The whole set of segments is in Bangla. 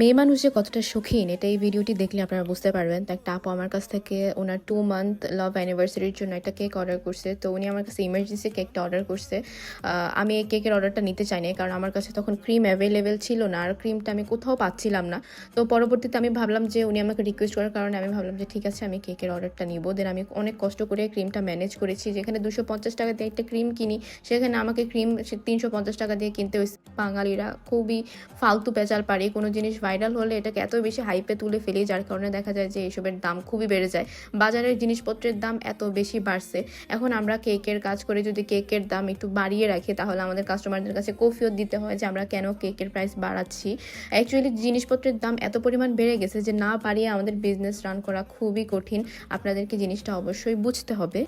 মেয়ে মানুষ যে কতটা শৌখিন এটা এই ভিডিওটি দেখলে আপনারা বুঝতে পারবেন। তো একটা আপু আমার কাছ থেকে ওনার টু মান্থ লাভ অ্যানিভার্সারির জন্য একটা কেক অর্ডার করছে। তো উনি আমার কাছে ইমার্জেন্সি কেকটা অর্ডার করছে। আমি এই কেকের অর্ডারটা নিতে চাইনি কারণ আমার কাছে তখন ক্রিম অ্যাভেলেবেল ছিল না, আর ক্রিমটা আমি কোথাও পাচ্ছিলাম না। তো পরবর্তীতে আমি ভাবলাম যে উনি আমাকে রিকোয়েস্ট করার কারণে আমি ভাবলাম যে ঠিক আছে, আমি কেকের অর্ডারটা নিব। দেন আমি অনেক কষ্ট করে ক্রিমটা ম্যানেজ করেছি। যেখানে দুশো পঞ্চাশ টাকা দিয়ে একটা ক্রিম কিনি, সেখানে আমাকে ক্রিম তিনশো পঞ্চাশ টাকা দিয়ে কিনতে হয়েছে। বাঙালিরা খুবই ফালতু পেঁচাল পারে কোনো জিনিস ভাইরাল হলে এটাকে এত বেশি হাইপে তুলে ফেলি, যার কারণে দেখা যায় যে এসবের দাম খুবই বেড়ে যায়। বাজারের জিনিসপত্রের দাম এত বেশি বাড়ছে। এখন আমরা কেকের কাজ করে যদি কেকের দাম একটু বাড়িয়ে রাখি, তাহলে আমাদের কাস্টমারদের কাছে কফিয়ত দিতে হয় যে আমরা কেন কেকের প্রাইস বাড়াচ্ছি। অ্যাকচুয়ালি জিনিসপত্রের দাম এত পরিমাণ বেড়ে গেছে যে না পারিয়ে আমাদের বিজনেস রান করা খুবই কঠিন। আপনাদেরকে জিনিসটা অবশ্যই বুঝতে হবে।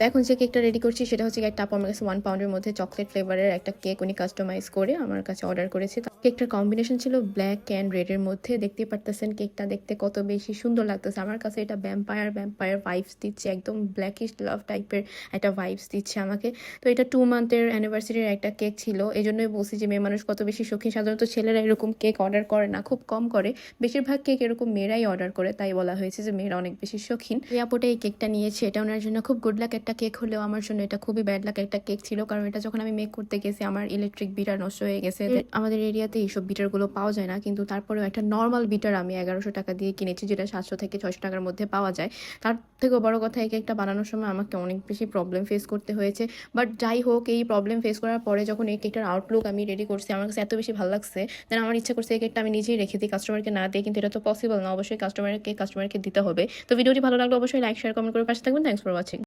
তো এখন যে কেকটা রেডি করছি সেটা হচ্ছে একটা আপু আমার কাছে ওয়ান পাউন্ডের মধ্যে চকলেট ফ্লেভারের একটা কেক উনি কাস্টমাইজ করে আমার কাছে অর্ডার করেছে। কেকটার কম্বিনেশন ছিল ব্ল্যাক অ্যান্ড রেডের মধ্যে। দেখতে পারতেছেন কেকটা দেখতে কত বেশি সুন্দর লাগতেছে। আমার কাছে এটা ভ্যাম্পায়ার ভ্যাম্পায়ার ভাইবস দিচ্ছে, একদম ব্ল্যাকিশ লাভ টাইপের একটা ভাইবস দিচ্ছে আমাকে। তো এটা টু মান্থের অ্যানিভার্সারির একটা কেক ছিল। এই জন্যই বলছি যে মেয়ে মানুষ কত বেশি শৌখিন সাধারণত ছেলেরা এরকম কেক অর্ডার করে না, খুব কম করে। বেশিরভাগ কেক এরকম মেয়েরাই অর্ডার করে, তাই বলা হয়েছে যে মেয়েরা অনেক বেশি শৌখিন এই আপুটা এই কেকটা নিয়েছে। এটা ওনার জন্য খুব গুড লাক একটা কেক হলেও আমার জন্য এটা খুবই ব্যাড লাগে একটা কেক ছিল। কারণ এটা যখন আমি মেক করতে গেছি আমার ইলেকট্রিক বিটার নষ্ট হয়ে গেছে। আমাদের এরিয়াতে এইসব বিটারগুলো পাওয়া যায় না। কিন্তু তারপরেও একটা নর্মাল বিটার আমি এগারোশো টাকা দিয়ে কিনেছি যেটা সাতশো থেকে ছয়শো টাকার মধ্যে পাওয়া যায়। তার থেকেও বড় কথা এই কেকটা বানানোর সময় আমাকে অনেক বেশি প্রবলেম ফেস করতে হয়েছে। বাট যাই হোক এই প্রবলেম ফেস করার পরে যখন এই কেকটার আউটলুক আমি রেডি করছি আমার কাছে এত বেশি ভালো লাগছে দেন আমার ইচ্ছা করছে এই কেকটা আমি নিজেই রেখে দিই কাস্টমারকে না দিই কিন্তু এটা তো পসিবল না। অবশ্যই কাস্টমারকে কাস্টমারকে দিতে হবে। তো ভিডিওটি ভালো লাগলে অবশ্যই লাইক শেয়ার কমেন্ট করে পাশে থাকবেন। Thanks for watching